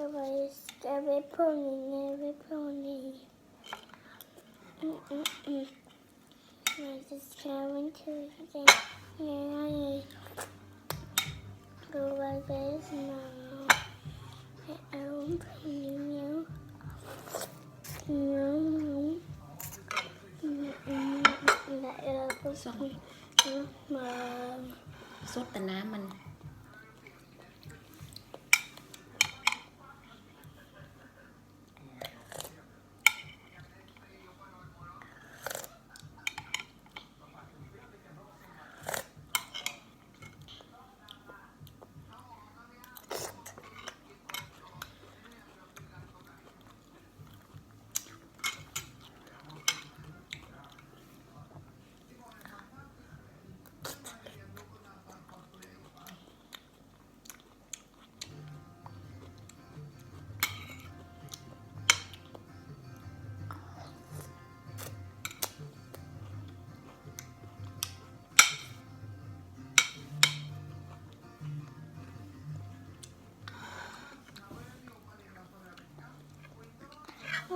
Chyba jest wypełnienie, wypełnienie. Mm, mm, mm. I just going to get yeah, go like this now. I don't you. No, no. Lại là con sốt mà sốt tà ná mình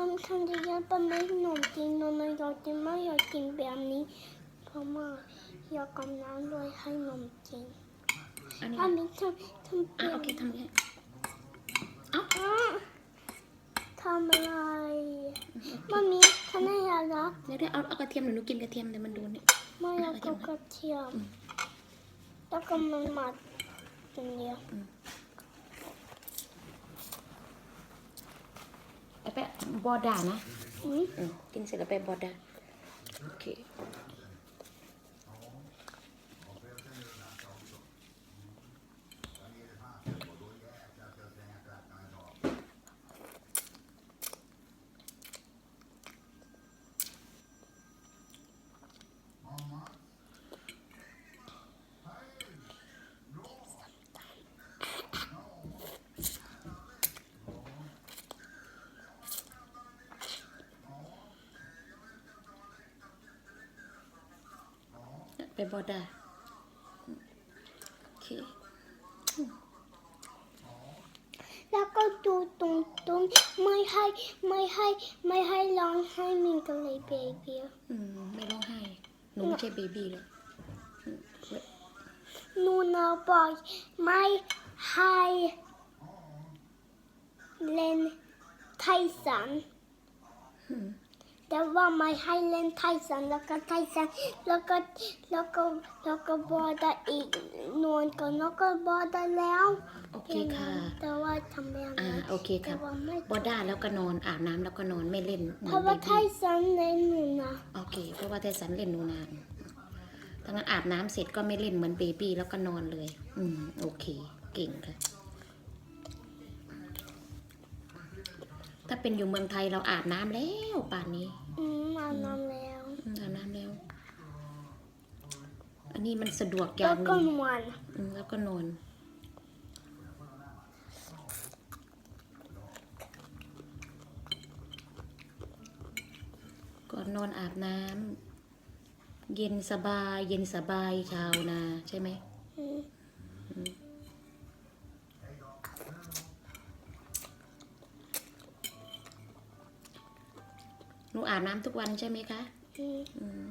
ราก็ส่องมาซดแต่น้ำมันมันทำดีๆเป็นไม่ขนมจีนนนอยากกินมากอยากกินแบบนี้เพราะว่าอยากกับน้ำด้วยให้นมจีนอันนี้อันนี้ทำทำอะเปียโอกเคทำเลยอะทำอะไรมามีทำให้อะไรเดี๋ยวเดี๋ยวเอาเอากระเทียมหนูหนูกินกระเทียมเดี๋ยวมันโดนเนี่ยไม่อยากกับกระเทียมแล้วก็มันมาตรงเดียว ไอ้แปะบอดานะอืมอืมกินเสร็จแล้วไปบอดาโอเค บอดาโอเคแล้วก็ดูตรงตรงๆไม่ให้ไม่ให้ไม่ให้ร้องให้มินกันเลยเบบี้อืมไม่ร้องไห้หนูไม่ใช่เบบี้เลยอืมเว้ยหนูนาบอกไม่ให้เล่นไทสันอืม แต่ว่าไม่ให้เล่นไทสันแล้วก็ไทสันแล้วก็แล้วก็แล้วก็บอได้อีกนวลก็แล้วก็บอได้แล้วโอเคค่ะ แต่ว่าทำแบบอ่านั้นโอเคคแต่รับว่าไม่บอดาแล้วก็นอนอาบน้ำแล้วก็นอนไม่เล่นเหมืเพอนราะเบว่าไทบี้สันเล่นหนูนะโอเค เพราะว่าไทสันเล่นหนูนานถ้างั้นอาบน้ำเสร็จก็ไม่เล่นเหมือนเบบี้แล้วก็นอนเลย อืมโอเค เก่งค่ะ ถ้าเป็นอยู่เมืองไทยเราอาบน้ำแล้วป่านนี้ อืมอาบน้ำแล้วอืมอาบน้ำแล้ว อันนี้มันสะดวกอแล้ย่าวงหก็นึ่งนวลอืมแล้วก็นอน ก่อนนอนอาบน้ำเย็นสบาย เย็นสบายชาวนาใช่ไหมอืม หนูอาบน้ำทุกวันใช่ไหมคะอืมอืม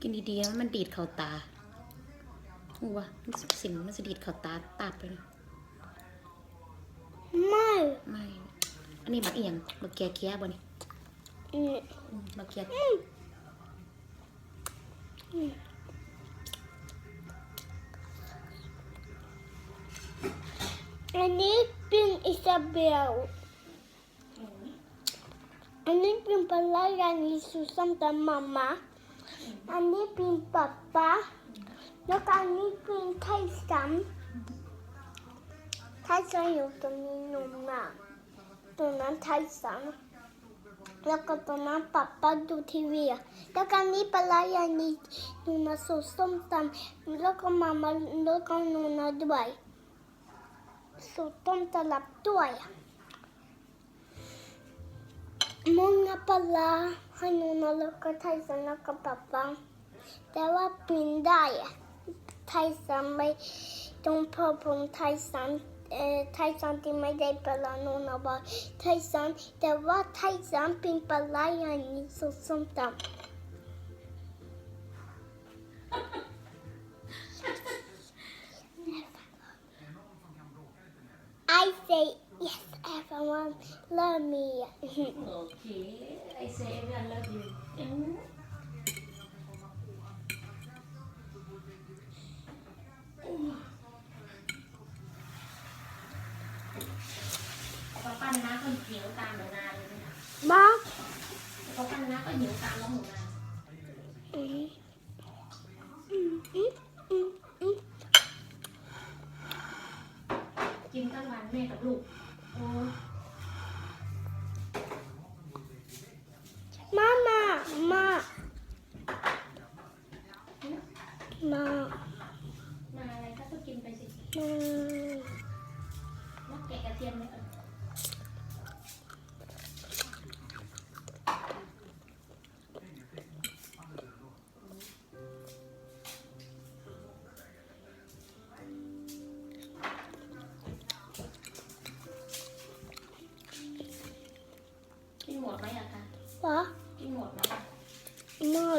กินดีๆนะมันดีดเข่าตาหัวมันสินมันจะดีดเข่าตาตับเลยนะไม่ไม่ อันนี้บักเอียงบักเกียเคียบ่นี่อืมอืมบักเกีย อันนี้เป็นอิซาเบล อันนี้เป็นปลายานิสุสัมตามาม่าอันนี้เป็นป๊าป๊าแล้วก็อันนี้เป็นไทสันไทสันอยู่ตรงนี้หนุ่มนะตรงนั้นไทสันแล้วก็ตรงนั้นป๊าป๊าดูทีวีอะแล้วก็อันนี้ปลายานิหนูนะสุส้มตำแล้วก็มาม่าแล้วก็นูนะด้วย สูตรต้มตลับด้วยมุงนาปลาให้หนูนาแล้วก็ไทยสันแล้วก็ปับปังแต่ว่าปีนได้อะไทยสันไม่ต้องพอผมไทยสันเอ่อไทยสันที่ไม่ได้ปลาโนนาบาไทยสันแต่ว่าไทยสันเป็นปลาอย่างนี้สุดส้มตำ I say yes, everyone love me. โอเค I say everyone love you อืมพอปั้นนะก็หิวตามหนูนาเลยนะ Mom. พอปั้นนะก็หิวตามน้องหนูนา Mm. Mm, mm, mm, mm. กินทั้งวัน แม่กับลูกโอ้ Mama, ma, ma, มาอะไรก็ต้องกินไปสิ ma. หมดไหมอะ No.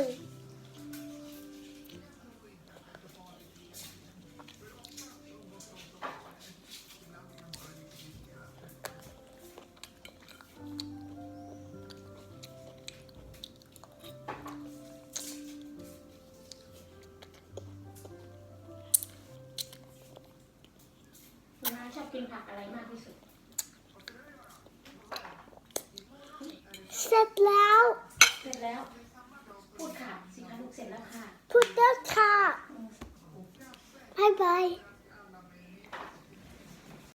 หนูนาชอบกินผักอะไรมากที่สุด เสร็จแล้ว เสร็จแล้ว พูดค่ะ สิคะลูกเสร็จแล้วค่ะ พูดแล้วค่ะบายบาย